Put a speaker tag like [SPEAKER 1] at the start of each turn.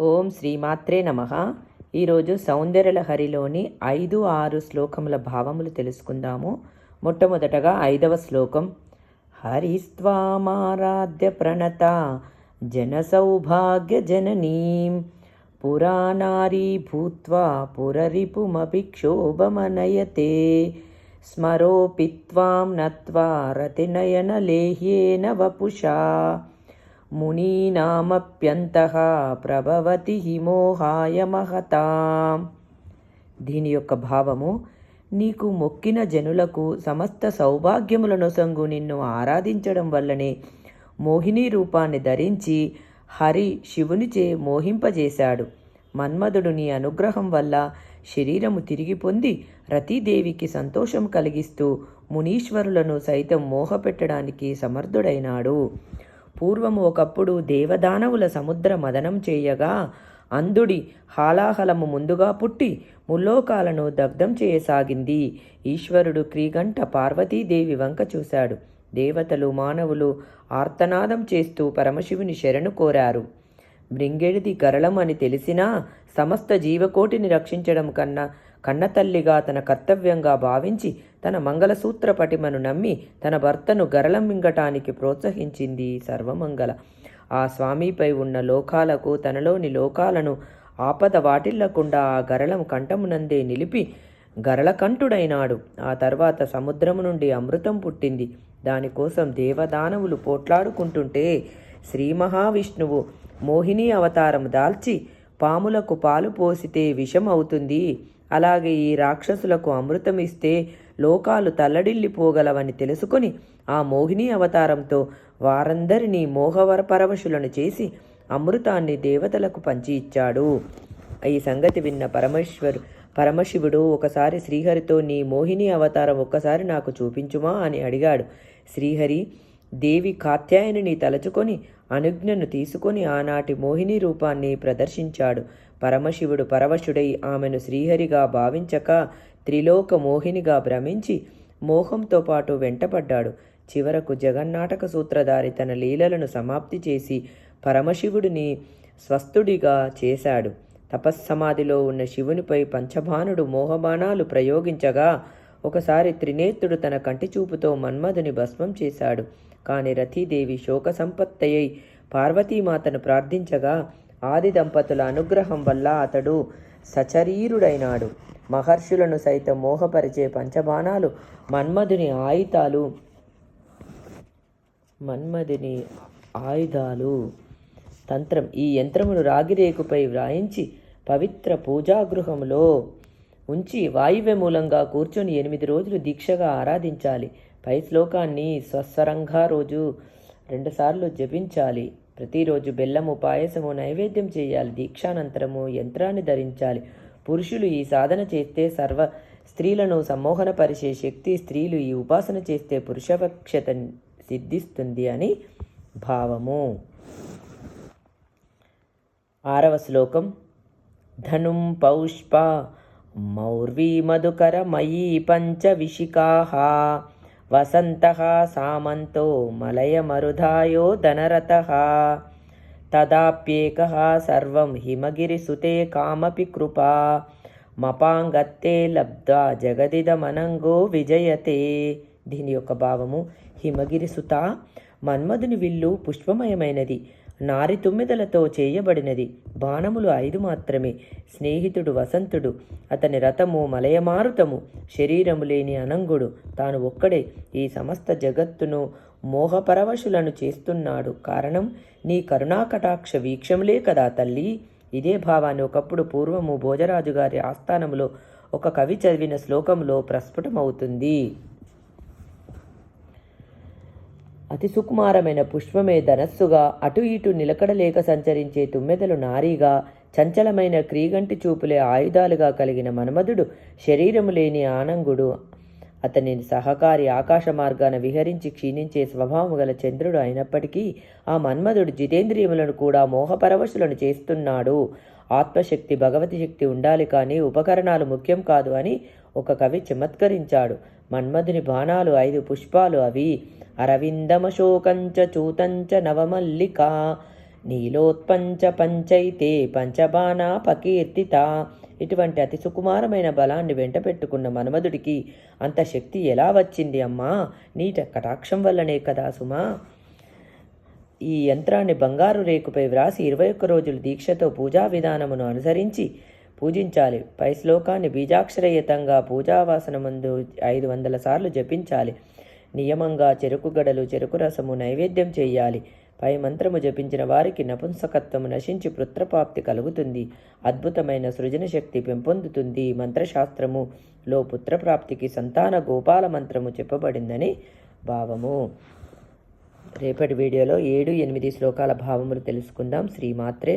[SPEAKER 1] ఓం శ్రీమాత్రే నమ. ఈరోజు సౌందర్యలహరిలోని ఐదు ఆరు శ్లోకముల భావములు తెలుసుకుందాము. మొట్టమొదటగా ఐదవ శ్లోకం. హరిస్వామారాధ్య ప్రణత జన సౌభాగ్య జననీం. పురాణారీ భూత్వా పురరిపుమపి క్షోభమనయతే. స్మరోపి త్వాం నత్వా రతినయనలేహ్యేన వపుషా. మునీనామప్యంతః ప్రభవతి హిమోహాయ మహతాం. దీని యొక్క భావము నీకు మొక్కిన జనులకు సమస్త సౌభాగ్యములను సంగు నిన్ను ఆరాధించడం వల్లనే మోహిని రూపాన్ని ధరించి హరి శివునిచే మోహింపజేశాడు. మన్మధుడు నీ అనుగ్రహం వల్ల శరీరము తిరిగి పొంది రతీదేవికి సంతోషం కలిగిస్తూ మునీశ్వరులను సైతం మోహపెట్టడానికి సమర్థుడైనాడు. పూర్వము ఒకప్పుడు దేవదానవుల సముద్ర మదనం చేయగా అంధుడి హాలాహలము ముందుగా పుట్టి ముల్లోకాలను దగ్ధం చేయసాగింది. ఈశ్వరుడు క్రీగంట పార్వతీదేవి వంక చూశాడు. దేవతలు మానవులు ఆర్తనాదం చేస్తూ పరమశివుని శరణు కోరారు. మృంగెడిది గరళం అని తెలిసినా సమస్త జీవకోటిని రక్షించడం కన్నా కన్నతల్లిగా తన కర్తవ్యంగా భావించి తన మంగళసూత్ర పటిమను నమ్మి తన భర్తను గరళం మింగటానికి ప్రోత్సహించింది సర్వమంగళ. ఆ స్వామిపై ఉన్న లోకాలకు తనలోని లోకాలను ఆపద వాటిల్లకుండా ఆ గరళం కంఠమునందే నిలిపి గరళకంఠుడైనాడు. ఆ తర్వాత సముద్రము నుండి అమృతం పుట్టింది. దానికోసం దేవదానవులు పోట్లాడుకుంటుంటే శ్రీ మహావిష్ణువు మోహిని అవతారం దాల్చి పాములకు పాలు పోసితే విషం అవుతుంది అలాగే ఈ రాక్షసులకు అమృతం ఇస్తే లోకాలు తల్లడిల్లిపోగలవని తెలుసుకొని ఆ మోహిని అవతారంతో వారందరినీ మోహవర పరవశులను చేసి అమృతాన్ని దేవతలకు పంచి ఇచ్చాడు. ఈ సంగతి విన్న పరమేశ్వరు పరమశివుడు ఒకసారి శ్రీహరితో నీ మోహిని అవతారం ఒక్కసారి నాకు చూపించుమా? అని అడిగాడు. శ్రీహరి దేవి కాత్యాయనిని తలచుకొని అనుజ్ఞను తీసుకొని ఆనాటి మోహిని రూపాన్ని ప్రదర్శించాడు. పరమశివుడు పరవశుడై ఆమెను శ్రీహరిగా భావించక త్రిలోక మోహినిగా భ్రమించి మోహంతో పాటు వెంటపడ్డాడు. చివరకు జగన్నాటక సూత్రధారి తన లీలలను సమాప్తి చేసి పరమశివుడిని స్వస్థుడిగా చేశాడు. తపస్సమాధిలో ఉన్న శివునిపై పంచభానుడు మోహబాణాలు ప్రయోగించగా ఒకసారి త్రినేత్రుడు తన కంటి చూపుతో మన్మధుని భస్మం చేశాడు. కాని రతీదేవి శోక సంపత్తయ్యై పార్వతీమాతను ప్రార్థించగా ఆది దంపతుల అనుగ్రహం వల్ల అతడు సచరీరుడైనాడు. మహర్షులను సైతం మోహపరిచే పంచబాణాలు మన్మధుని ఆయుధాలు. మన్మధుని ఆయుధాలు. తంత్రం. ఈ యంత్రమును రాగిరేకుపై వ్రాయించి పవిత్ర పూజాగృహంలో ఉంచి వాయువ్య మూలంగా కూర్చొని ఎనిమిది రోజులు దీక్షగా ఆరాధించాలి. పై శ్లోకాన్ని స్వస్వరంగా రోజు రెండుసార్లు జపించాలి. ప్రతిరోజు బెల్లము పాయసము నైవేద్యం చేయాలి. దీక్షానంతరము యంత్రాన్ని ధరించాలి. పురుషులు ఈ సాధన చేస్తే సర్వ స్త్రీలను సమ్మోహనపరిచే శక్తి స్త్రీలు ఈ ఉపాసన చేస్తే పురుషవక్షత సిద్ధిస్తుంది అని భావము. ఆరవ శ్లోకం. ధనుం పౌష్ప మౌర్వీ మధుకర మయీ పంచవిశికాః వసంత సామంతో మలయమరుధాయో ధనరథ తదాప్యేకः సర్వం హిమగిరిసుతే కామపి కృపా మపాంగత్తే లబ్ధా జగదిదమనంగో విజయతే దీని యొక్క భావము హిమగిరి సుత మన్మధుని విల్లు పుష్పమయమైనది నారి తుమ్మెదలతో చేయబడినది. బాణములు ఐదు మాత్రమే స్నేహితుడు వసంతుడు అతని రథము మలయమారుతము శరీరము లేని అనంగుడు తాను ఒక్కడే ఈ సమస్త జగత్తును మోహపరవశులను చేస్తున్నాడు. కారణం నీ కరుణాకటాక్ష వీక్షములే కదా తల్లి. ఇదే భావాన్ని ఒకప్పుడు పూర్వము భోజరాజు గారి ఆస్థానములో ఒక కవి చదివిన శ్లోకంలో ప్రస్ఫుటమవుతుంది. అతి సుకుమారమైన పుష్పమే ధనస్సుగా అటు ఇటు నిలకడలేక సంచరించే తుమ్మెదలు నారీగా చంచలమైన క్రీగంటి చూపులే ఆయుధాలుగా కలిగిన మన్మధుడు శరీరము లేని ఆనంగుడు అతని సహకారి ఆకాశ మార్గాన విహరించి క్షీణించే స్వభావము గల చంద్రుడు అయినప్పటికీ ఆ మన్మధుడు జితేంద్రియములను కూడా మోహపరవశులను చేస్తున్నాడు. ఆత్మశక్తి భగవతి శక్తి ఉండాలి కానీ ఉపకరణాలు ముఖ్యం కాదు అని ఒక కవి చమత్కరించాడు. మన్మధుని బాణాలు ఐదు పుష్పాలు అవి. అరవిందమశోకంచ చూతంచ నవమల్లిక నీలోత్పంచ పంచైతే పంచబాణా పకీర్తిత. ఇటువంటి అతి సుకుమారమైన బలాన్ని వెంట పెట్టుకున్న మన్మధుడికి అంత శక్తి ఎలా వచ్చింది అమ్మా? నీట కటాక్షం వల్లనే కదా సుమా. ఈ యంత్రాన్ని బంగారు రేకుపై వ్రాసి ఇరవై ఒక్క రోజులు దీక్షతో పూజా విధానమును అనుసరించి పూజించాలి. పై శ్లోకాన్ని బీజాక్షరయుతంగా పూజావాసన ముందు ఐదు వందల సార్లు జపించాలి. నియమంగా చెరుకు గడలు చెరుకు రసము నైవేద్యం చేయాలి. పై మంత్రము జపించిన వారికి నపుంసకత్వము నశించి పుత్రప్రాప్తి కలుగుతుంది. అద్భుతమైన సృజన శక్తి పెంపొందుతుంది మంత్రశాస్త్రములో పుత్రప్రాప్తికి సంతాన గోపాల మంత్రము చెప్పబడిందని భావము. రేపటి వీడియోలో ఏడు ఎనిమిది శ్లోకాల భావములు తెలుసుకుందాం. శ్రీమాత్రే